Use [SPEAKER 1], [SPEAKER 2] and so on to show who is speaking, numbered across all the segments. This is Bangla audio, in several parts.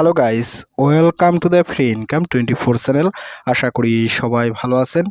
[SPEAKER 1] Hello guys welcome to the free income twenty four channel আশা করি সবাই ভালো আছেন।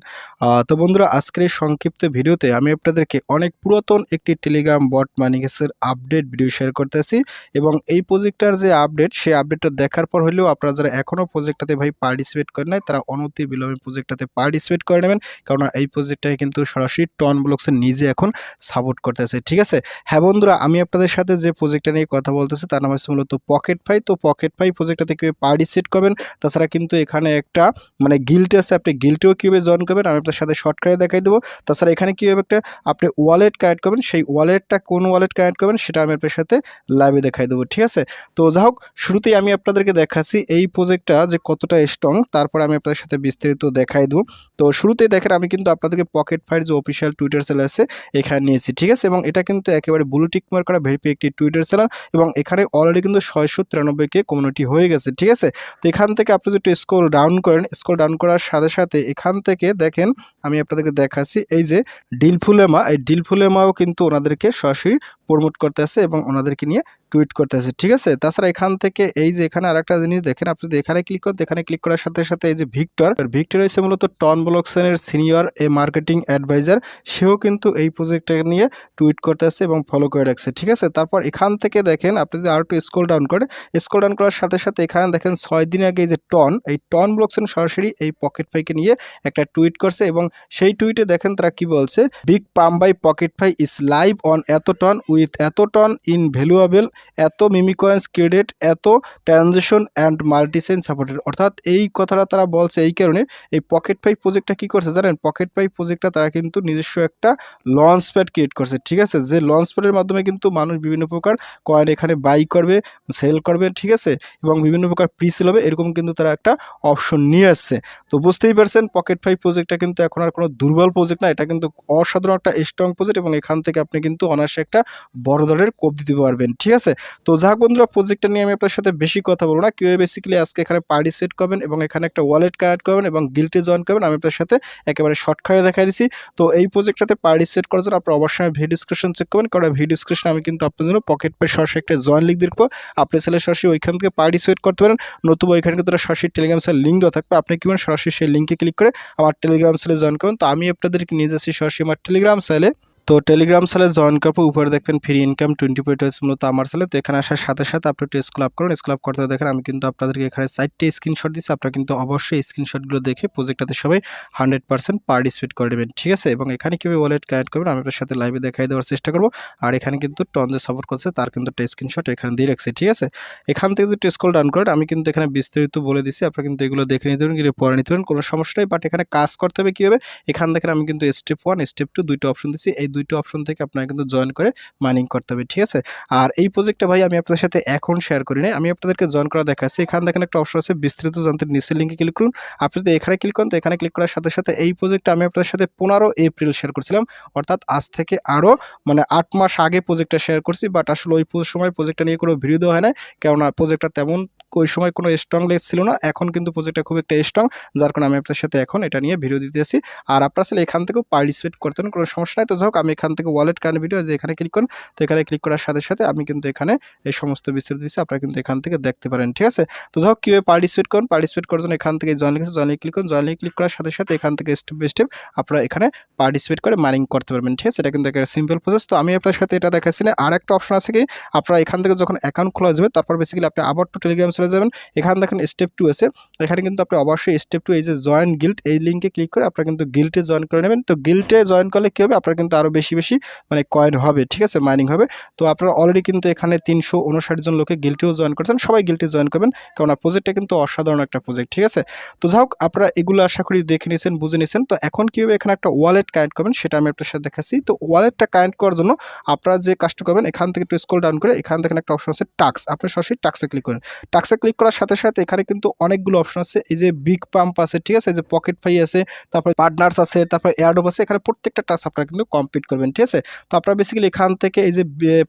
[SPEAKER 1] তো বন্ধুরা, আজকের এই সংক্ষিপ্ত ভিডিওতে আমি আপনাদেরকে অনেক পুরাতন একটি টেলিগ্রাম বট মানিকেসের আপডেট ভিডিও শেয়ার করতেছি এবং এই প্রজেক্টটার যে আপডেট সেই আপডেটটা দেখার পর হলেও আপনারা যারা এখনও প্রজেক্টটাতে ভাই পার্টিসিপেট করেন নাই, তারা অনতি বিলম্বে প্রজেক্টটাতে পার্টিসিপেট করে নেবেন। কারণ এই প্রজেক্টটাকে কিন্তু সরাসরি টন ব্লকসের নিজে এখন সাপোর্ট করতেছে, ঠিক আছে? হ্যাঁ বন্ধুরা, আমি আপনাদের সাথে যে প্রজেক্টটা নিয়ে কথা বলতেছি, তার নাম হচ্ছে মূলত পকেট ফাই তো পকেট ফাই প্রজেক্টটাতে কীভাবে পার্টিসিপেট করবেন, তাছাড়া কিন্তু এখানে একটা মানে গিল্ট আছে, আপনি গিল্টেও কীভাবে জয়েন করবেন, আমি আপনার সাথে শর্টকাটে দেখাই দেবো। তাছাড়া এখানে কীভাবে একটা আপনি ওয়ালেট কানেক্ট করবেন, সেই ওয়ালেটটা কোন ওয়ালেট কানেক্ট করবেন, সেটা আমি আপনার সাথে লাইভে দেখাই দেবো, ঠিক আছে? তো যা হোক, শুরুতেই আমি আপনাদেরকে দেখাচ্ছি এই প্রজেক্টটা যে কতটা স্ট্রং তারপর আমি আপনাদের সাথে বিস্তারিত দেখাই দেবো। তো শুরুতেই দেখেন, আমি কিন্তু আপনাদেরকে পকেট ফাইর যে অফিসিয়াল টুইটার সেল আছে, এখানে নিয়েছি, ঠিক আছে? এবং এটা কিন্তু একেবারে ব্লু টিক মার্ক করা ভেরিফাই একটি টুইটার সেলার এবং এখানে অলরেডি কিন্তু ছয়শো তিরানব্বই কে কমিউনিটি হয়ে গেছে, ঠিক আছে? তো এখান থেকে আপনি যদি স্কোর ডাউন করেন স্কোর ডাউন করার সাথে সাথে এখান থেকে দেখেন, আমি আপনাদেরকে দেখাচ্ছি, এই যে ডিলফুলেমা এই ডিলফুলেমাও কিন্তু ওনাদেরকে সরাসরি প্রমোট করতেছে এবং ওনাদেরকে নিয়ে টুইট করতেছে ঠিক আছে? তাছাড়া এখান থেকে এই যে এখানে আরেকটা জিনিস দেখেন, আপনি যদি এখানে ক্লিক করেন এখানে ক্লিক করার সাথে সাথে এই যে ভিক্টর ভিক্টর হচ্ছে মূলত টন ব্লকসেনের সিনিয়র এ মার্কেটিং অ্যাডভাইজার সেও কিন্তু এই প্রজেক্টটাকে নিয়ে টুইট করতেছে এবং ফলো করে রাখছে, ঠিক আছে? তারপর এখান থেকে দেখেন, আপনি যদি আর একটু স্ক্রল ডাউন করে স্ক্রল ডাউন করার সাথে সাথে এখানে দেখেন ছয় দিন আগে যে টন, এই টন ব্লকসেন সরাসরি এই পকেট ফাইকে নিয়ে একটা টুইট করছে এবং সেই টুইটে দেখেন তারা কি বলছে big pump by PocketFi is live on এত টন উইথ এত টন ইন ভ্যালুয়েবল এত মিমিকয়েন্স ক্রেডিট এত ট্রানজেকশন অ্যান্ড মাল্টিসেন সাপোর্টেড অর্থাৎ এই কথাটা তারা বলছে এই কারণে, এই পকেট পাই প্রজেক্টটা কি করছে জানেন? পকেট পাই প্রজেক্টটা তারা কিন্তু নিজস্ব একটা লঞ্চ প্যাড ক্রিয়েট করছে, ঠিক আছে? যে লঞ্চ প্যাডের মাধ্যমে কিন্তু মানুষ বিভিন্ন প্রকার কয়েন এখানে বাই করবে সেল করবে, ঠিক আছে? এবং বিভিন্ন প্রকার প্রি সেল হবে, এরকম কিন্তু তারা একটা অপশন নিয়ে আসছে। তো বুঝতেই পারছেন পকেট ফাইভ প্রজেক্টটা কিন্তু এখন আর কোনো দুর্বল প্রজেক্ট না, এটা কিন্তু অসাধারণ একটা স্ট্রং প্রজেক্ট এবং এখান থেকে আপনি কিন্তু অনায়াসে একটা বড় ধরনের কোপ দিতে পারবেন, ঠিক আছে? তো যাক বন্ধুরা প্রজেক্টটা নিয়ে আমি আপনার সাথে বেশি কথা বলব না। কীভাবে বেসিক্যালি আজকে এখানে পার্টিসিপেট করবেন এবং এখানে একটা ওয়ালেট কানেক্ট করবেন এবং গিল্টে জয়েন করবেন। আমি আপনার সাথে একেবারে শর্ট শর্টকাটে দেখাই দিচ্ছি তো এই প্রজেক্টটাতে পার্টিসিপেট করার জন্য আপনার অবশ্যই ভি ডিসক্রিপশন চেক করবেন। কারণ ভি ডিসক্রিপশন আমি কিন্তু আপনার জন্য পকেট পে সরাসরি একটা জয়েন লিঙ্ক দেখব আপনি ছেলে সরাসরি ওইখান থেকে পার্টিসিপেট করতে পারেন। নতুবা ওইখানে কিন্তু সরাসরি টেলিগ্রাম সেল লিঙ্ক দেওয়া থাকবে। আপনি কি করেন সরাসরি সেই লিঙ্কে ক্লিক করে আমার টেলিগ্রাম সেলে জয়েন করুন তো আমি আপনাদেরকে নিয়ে যাচ্ছি সরাসরি আমার টেলিগ্রাম সেলে তো টেলিগ্রাম সালে জয়েন করার পর উপরে দেখবেন ফ্রি ইনকাম টোয়েন্টি পয়েন্ট হয়েছে মূলত আমার সালে তো এখানে আসার সাথে সাথে আপনি একটু স্কুল আপ করুন। স্কুল আপ করতে দেখেন আমি কিন্তু আপনাদেরকে এখানে চারটে স্ক্রিনশট দিচ্ছি আপনারা কিন্তু অবশ্যই স্ক্রিনশটগুলো দেখে প্রজেক্টটাতে সবাই হান্ড্রেড পার্সেন্ট পার্টিসিপেট করে নেবেন, ঠিক আছে? এবং এখানে কীভাবে ওয়ালেট কানেক্ট করবেন আমি আপনার সাথে লাইভে দেখাই দেওয়ার চেষ্টা করব। আর এখানে কিন্তু টন যে সাপোর্ট করছে তার কিন্তু একটা স্ক্রিনশট এখানে দিয়ে রাখছি, ঠিক আছে? এখান থেকে যদি স্কুল ডাউন করেন, আমি কিন্তু এখানে বিস্তারিত বলে দিচ্ছি আপনারা কিন্তু এগুলো দেখে নিতে পারেন কিন্তু পরে নিতে পারেন, কোনো সমস্যা নেই। বাট এখানে কাজ করতে হবে কীভাবে? এখান থেকে আমি কিন্তু স্টেপ ওয়ান স্টেপ টু দুইটা অপশন দিচ্ছি এই দুইটা অপশন থেকে আপনারা কিন্তু জয়েন করে মাইনিং করতে হবে, ঠিক আছে? আর এই প্রজেক্টটা ভাই আমি আপনাদের সাথে এখন শেয়ার করি নাই। আমি আপনাদেরকে জয়েন করা দেখাচ্ছি। এখানে দেখেন একটা অপশন আছে বিস্তৃত জানতে নিচের লিঙ্কে ক্লিক করুন। আপনি যদি এখানে ক্লিক করেন, তো এখানে ক্লিক করার সাথে সাথে এই প্রজেক্টটা আমি আপনাদের সাথে পনেরো এপ্রিল শেয়ার করছিলাম। অর্থাৎ আজ থেকে আরও মানে আট মাস আগে প্রজেক্টটা শেয়ার করছি বাট আসলে ওই সময় প্রজেক্টটা নিয়ে কোনো ভিডিও দেওয়া হয় না কেননা প্রজেক্টটা তেমন ওই সময় কোনো স্ট্রং লেস ছিল না। এখন কিন্তু প্রজেক্টটা খুব একটা স্ট্রং যার কারণে আমি আপনার সাথে এখন এটা নিয়ে ভিডিও দিতেছি। আর আপনার আসলে এখান থেকেও পার্টিসিপেট করতেন কোনো সমস্যা নাই। তো যাই হোক, আমি এখান থেকে ওয়ালেট কার্ড ভিডিও যে এখানে ক্লিক করুন, তো এখানে ক্লিক করার সাথে সাথে আমি কিন্তু এখানে এই সমস্ত বিস্তারিত দিচ্ছি আপনারা কিন্তু এখান থেকে দেখতে পারেন, ঠিক আছে? তো যাই হোক, কীভাবে পার্টিসিপেট করুন? পার্টিসিপেট করার জন্য এখান থেকে জয়েন লিখেছে জয়েন ক্লিক করুন জয়েন ক্লিক করার সাথে সাথে এখান থেকে স্টেপ বাই স্টেপ আপনারা এখানে পার্টিসিপেট করে মাইনিং করতে পারবেন, ঠিক আছে? এটা কিন্তু একটা সিম্পল প্রসেস তো আমি আপনার সাথে এটা দেখাচ্ছি না। আর একটা অপশন আছে কি? আপনারা এখান থেকে যখন অ্যাকাউন্ট খোলা যাবে, তারপর বেসিক্যালি আপনি আবার টু টেলিগ্রাম চলে যাবেন। এখানে দেখেন স্টেপ টু আছে। এখানে কিন্তু আপনি অবশ্যই স্টেপ টু এই যে জয়েন গিল্ড এই লিঙ্কে ক্লিক করে আপনারা কিন্তু গিল্টে জয়েন করে নেবেন। তো গিল্টে জয়েন করলে কী হবে? আপনার কিন্তু আরও বেশি বেশি মানে কয়েন হবে, ঠিক আছে? মাইনিং হবে। তো আপনারা অলরেডি কিন্তু এখানে তিনশো উনষাট জন লোকে গিল্টেও জয়েন করেছেন। সবাই গিল্টি জয়েন করবেন কারণ প্রজেক্টটা কিন্তু অসাধারণ একটা প্রজেক্ট ঠিক আছে? তো যাই হোক, আপনারা এগুলো আশা করি দেখে নিয়েছেন, বুঝে নিয়েছেন। তো এখন কীভাবে এখানে একটা ওয়ালেট কানেক্ট করবেন, সেটা আমি আপনার সাথে দেখাচ্ছি। তো ওয়ালেটটা কানেক্ট করার জন্য আপনারা যে কাজটা করবেন, এখান থেকে একটু স্ক্রল ডাউন করে এখান থেকে একটা অপশন আছে টাক্স আপনি সরাসরি টাক্সে ক্লিক করেন। টাক্সে ক্লিক করার সাথে সাথে এখানে কিন্তু অনেকগুলো অপশন আছে। এই যে বিগ পাম্প আছে, ঠিক আছে? এই যে পকেট ফাই আছে, তারপরে পার্টনার্স আছে, তারপরে এয়ারডোপ আছে। এখানে প্রত্যেকটা টাস্ক আপনারা কিন্তু কমপ্লিট করবেন, ঠিক আছে? তো আপনারা বেসিক্যালি এখান থেকে এই যে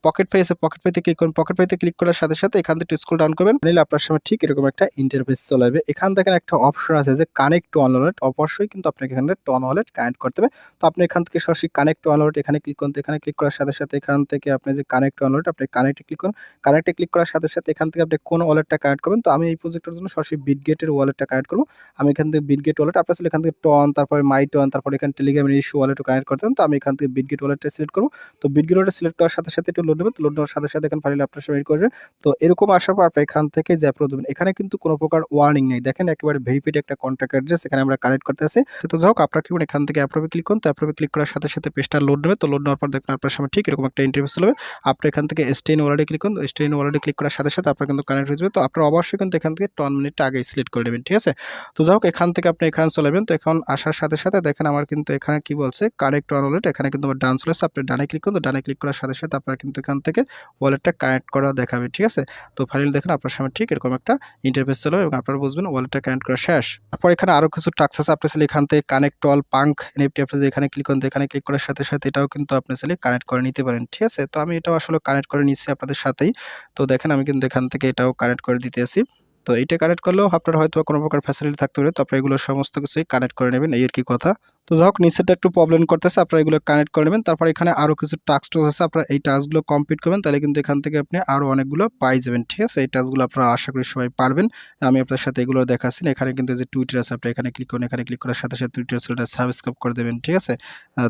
[SPEAKER 1] পকেট ফাই আছে পকেট ফাইতে ক্লিক করুন। পকেট ফাইতে ক্লিক করার সাথে সাথে এখান থেকে স্ক্রল ডাউন করবেন। নিলে আপনার সামনে ঠিক এরকম একটা ইন্টারফেস চলে আসবে। এখান থেকে একটা অপশন আছে যে কানেক্ট টু ওয়ালেট অবশ্যই কিন্তু আপনাকে এখানে টন ওয়ালেট কানেক্ট করতে হবে। তো আপনি এখান থেকে সরাসরি কানেক্ট টু ওয়ালেট এখানে ক্লিক করুন। এখানে ক্লিক করার সাথে সাথে এখান থেকে আপনি যে কানেক্ট টু ওয়ালেট আপনি কানেক্টে ক্লিক করুন। কানেক্টে ক্লিক করার সাথে সাথে এখান থেকে আপনি কোন ওয়ালেটটা কানেক্ট করবেন? তো আমি এই প্রজেক্টের জন্য সরাসরি বিটগেটের ওয়ালেটটা কানেক্ট করব। আমি এখান থেকে বিটগেট ওয়ালেট আপনার এখান থেকে টন তারপরে মাই টন তারপরে এখানে টেলিগ্রামের ইস্যু ওয়ালেটও কানেক্ট করতে তো আমি এখান থেকে বিটগেট ওয়ালেটটা সিলেক্ট করব। তো বিটগেট ওয়ালেট সিলেক্ট করার সাথে সাথে একটু লোড নেবেন। তো লোড নেওয়ার সাথে সাথে এখানে ফাইল আপনার সাথে করবে তো এরকম আসার পর আপনি এখান থেকে যে অ্যাপ্রো দেবেন, এখানে কিন্তু কোনো প্রকার ওয়ার্নিং নেই। দেখেন একেবারে ভেরিফাইড একটা কন্ট্যাক্ট অ্যাড্রেস এখানে আমরা কানেক্ট করতে আসি তো যাই হোক আপনার কি এখান থেকে অ্যাপ্রোভে ক্লিক করুন, তো অ্যাপ্রোভে ক্লিক করার সাথে সাথে পেজটা লোড নেবে। তো লোড নেওয়ার পর দেখবেন আপনার সামনে ঠিক এরকম একটা ইন্টারভিউ হবে আপনি এখান থেকে স্টেইন ওয়ালেটে ক্লিক করুন। স্টেইন ওয়ালেটে ক্লিক করার সাথে সাথে আপনার কিন্তু কানেক্ট হয়ে যাবে। তো আপনার অবশ্যই কিন্তু এখান থেকে টন মিনিট আগে সিলেক্ট করে নেবেন, ঠিক আছে? তো যাই হোক, এখান থেকে আপনি এখানে চলে যাবেন। তো এখন আসার সাথে সাথে দেখেন আমার কিন্তু এখানে কি বলছে? কানেক্ট অন ওয়ালেট এখানে কিন্তু আমার ডান চলে আপনি ডানে ক্লিক করুন, তো ডানে ক্লিক করার সাথে সাথে আপনার কিন্তু এখান থেকে ওয়ালেটটা কানেক্ট করা দেখাবে, ঠিক আছে? তো ফাইল দেখেন আপনার সামনে ঠিক এরকম একটা ইন্টারফেস চলে এবং আপনারা বুঝবেন ওয়ালেটটা কানেক্ট করা শেষ। তারপর এখানে আরও কিছু টাক্স আছে, আপনি চাইলে এখান থেকে কানেক্ট অল পাঙ্ক এনএফটি আপনি এখানে ক্লিক করেন এখানে ক্লিক করার সাথে সাথে এটাও কিন্তু আপনি চাইলে কানেক্ট করে নিতে পারেন, ঠিক আছে? তো আমি এটাও আসলে কানেক্ট করে নিচ্ছি আপনাদের সাথেই। তো দেখেন আমি কিন্তু এখান থেকে এটাও কানেক্ট করে দিতে আসি তো এটা কানেক্ট করলেও আপনার হয়তো কোনো প্রকার ফ্যাসিলিটি থাকতে পারে, তো আপনি এগুলো সমস্ত কিছুই কানেক্ট করে নেবেন, এই আর কি কথা। তো যাই হোক নিচেটা একটু প্রবলেম করতেছে, আপনারা এগুলো কানেক্ট করে নেবেন। তারপর এখানে আরও কিছু টাস্ক টাস্ক আছে, আপনারা এই টাস্কগুলো কমপ্লিট করবেন, তাহলে কিন্তু এখান থেকে আপনি আরও অনেকগুলো পাই যাবেন, ঠিক আছে? এই টাস্কগুলো আপনারা আশা করি সবাই পারবেন। আমি আপনার সাথে এগুলো দেখাচ্ছি এখানে কিন্তু যে টুইটার আছে, আপনি এখানে ক্লিক করুন, এখানে ক্লিক করার সাথে সাথে টুইটার সেলটা সাবস্ক্রাইব করে দেবেন, ঠিক আছে?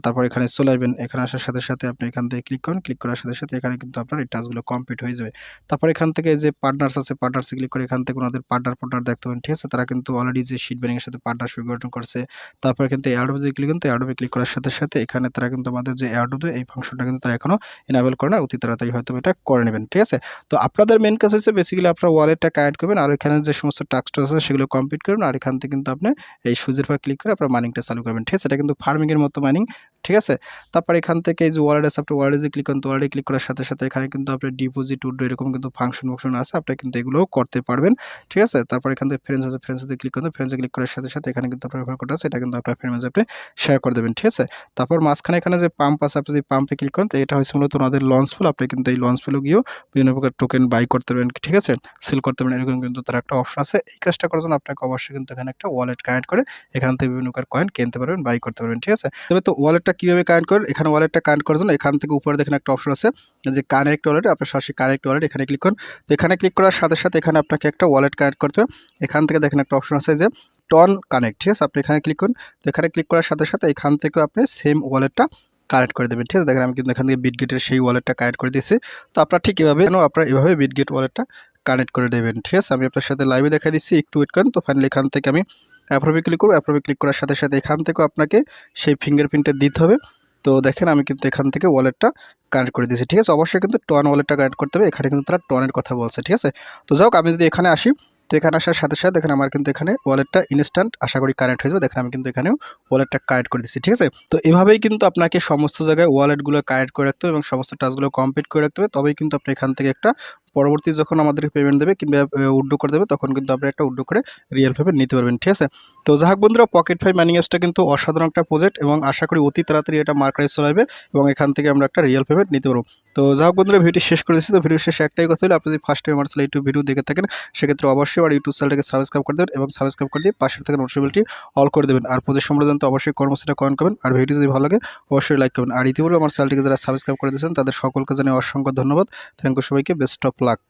[SPEAKER 1] তারপর এখানে চলে আসবেন, এখানে আসার সাথে সাথে আপনি এখান থেকে ক্লিক করুন ক্লিক করার সাথে সাথে এখানে কিন্তু আপনার এই টাস্কগুলো কমপ্লিট হয়ে যাবে। তারপর এখান থেকে যে পার্টনার্স আছে পার্টনার্সে ক্লিক করে এখান থেকে ওনাদের পার্টনার পার্টনার দেখতে পাবেন, ঠিক আছে? তারা কিন্তু অলরেডি যে শিট ব্যানিংয়ের সাথে পার্টনারশিপ গঠন করছে, তারপর কিন্তু অ্যাডোবে যে ক্লিক কিন্তু অ্যাডোবে ক্লিক করার সাথে সাথে এখানে তারা কিন্তু আমাদের যে অ্যাডোবে এই ফাংশনটা কিন্তু তারা এখনও এনাবেল করে না। অতি তাড়াতাড়ি হয়তো এটা করে নেবেন, ঠিক আছে? তো আপনাদের মেন কাজ হচ্ছে বেসিক্যালি আপনার ওয়ালেটটা কানেক্ট করবেন আর এখানে যে সমস্ত টাস্ক আছে সেগুলো কমপ্লিট করবেন আর এখান থেকে কিন্তু আপনি এই সুইজের পর ক্লিক করে আপনার মাইনিংটা চালু করবেন, ঠিক আছে? এটা কিন্তু ফার্মিংয়ের মতো মাইনিং ঠিক আছে? তারপর এখান থেকে এই যে ওয়ালেট আছে ওয়ালেটে ক্লিক করেন, তো ওয়ালেটে ক্লিক করার সাথে সাথে এখানে কিন্তু আপনি ডিপোজিট উড্রো এরকম কিন্তু ফাংশন ফাংশন আছে। আপনি কিন্তু এগুলোও করতে পারবেন। ঠিক আছে? তারপর এখান থেকে ফ্রেন্ডস আছে ফ্রেন্ডসে ক্লিক করেন ফ্রেন্ডসে ক্লিক করার সাথে সাথে এখানে কিন্তু আপনার কোড আছে। এটা কিন্তু আপনার ফ্রেন্ডসে আপনি শেয়ার করে দেবেন। ঠিক আছে? তারপর মাঝখানে এখানে যে পাম্প আছে, আপনি যদি পাম্পে ক্লিক করেন, তো এটা হচ্ছে মূলত ওনাদের লঞ্চ ফুল আপনি কিন্তু এই লঞ্চ ফুলও গিয়েও বিভিন্ন প্রকার টোকেন বাই করতে পারবেন। ঠিক আছে? সেল করতে পারবেন। এরকম কিন্তু তার একটা অপশন আছে। এই কাজটা করার জন্য আপনাকে অবশ্যই কিন্তু এখানে একটা ওয়ালেট কানেক্ট করে এখান থেকে বিভিন্ন প্রকার কয়েন কিনতে পারবেন বাই করতে পারবেন। ঠিক আছে? তবে তো ওয়ালেটটা কীভাবে কানেক্ট করেন? এখানে ওয়ালেটটা কানেক্ট করার জন্য এখান থেকে উপরে দেখেন একটা অপশন আছে, যে কানেক্ট ওয়ালেট আপনার সরাসরি কানেক্ট ওয়ালেট এখানে ক্লিক করুন। তো এখানে ক্লিক করার সাথে সাথে এখানে আপনাকে একটা ওয়ালেট কানেক্ট করতে হবে। এখান থেকে দেখেন একটা অপশন আছে যে টন কানেক্ট ঠিক আছে? আপনি এখানে ক্লিক করুন। তো এখানে ক্লিক করার সাথে সাথে এখান থেকে আপনি সেম ওয়ালেটটা কানেক্ট করে দেবেন, ঠিক আছে? দেখেন আমি কিন্তু এখান থেকে বিটগেটের সেই ওয়ালেটটা কানেক্ট করে দিয়েছি। তো আপনার ঠিক এভাবে কেন আপনার এভাবে বিটগেট ওয়ালেটটা কানেক্ট করে দেবেন, ঠিক আছে? আমি আপনার সাথে লাইভে দেখা দিচ্ছি, একটু ওয়েট করেন। তো ফাইনালি এখান থেকে আমি অ্যাপ্রোভে ক্লিক করব অ্যাপ্রোভে ক্লিক করার সাথে সাথে এখান থেকেও আপনাকে সেই ফিঙ্গারপ্রিন্টটা দিতে হবে। তো দেখেন আমি কিন্তু এখান থেকে ওয়ালেটটা কানেক্ট করে দিয়েছি, ঠিক আছে? অবশ্যই কিন্তু টন ওয়ালেটটা কানেক্ট করতে হবে, এখানে কিন্তু তারা টনের কথা বলছে, ঠিক আছে? তো যাই আমি যদি এখানে আসি, তো এখানে আসার সাথে সাথে দেখেন আমার কিন্তু এখানে ওয়ালেটটা ইনস্ট্যান্ট আশা করি কানেক্ট হয়ে যাবে। দেখেন আমি কিন্তু এখানেও ওয়ালেটটা কানেক্ট করে দিচ্ছি ঠিক আছে? তো এভাবেই কিন্তু আপনাকে সমস্ত জায়গায় ওয়ালেটগুলো কানেক্ট করে রাখতে হবে এবং সমস্ত টাস্কগুলো কমপ্লিট করে রাখতে হবে। তবেই কিন্তু আপনি এখান থেকে একটা পরবর্তী যখন আমাদের পেমেন্ট দেবে কিংবা উড্ডো করে দেবে, তখন কিন্তু আপনি একটা উড্ডো করে রিয়েল পেমেন্ট নিতে পারবেন, ঠিক আছে? তো যাই হোক বন্ধুরা পকেট ফাই মানি অ্যাপসটা কিন্তু অসাধারণ একটা প্রজেক্ট এবং আশা করি অতি তাড়াতাড়ি এটা মার্কেটে চলাবে এবং এখান থেকে আমরা একটা রিয়েল পেমেন্ট নিতে পারব। তো যাই হোক বন্ধুরা ভিডিও শেষ করে দিচ্ছি। তো ভিডিও শেষে একটাই কথা হলো, আপনি যদি ফার্স্ট টাইম আমার ইউটিউব ভিডিও দেখে থাকেন, সেক্ষেত্রে অবশ্যই আমার ইউটিউব চ্যানেলটাকে সাবস্ক্রাইব করে দেবেন এবং সাবস্ক্রাইব করে দিয়ে পাশের থেকে নোটিফিকেশনটি অল করে দেবেন। আর প্রজেক্ট সম্বন্ধে অবশ্যই কর্মসূচিটা কমেন্ট করবেন। আর ভিডিও যদি ভালো লাগে, অবশ্যই লাইক করবেন। আর ইতিপূর্বে আমার চ্যানেলটিকে যারা সাবস্ক্রাইব করে দিয়েছেন, তাদের সকলকে জানিয়ে অসংখ্য ধন্যবাদ। থ্যাংক ইউ সবাইকে। Best of luck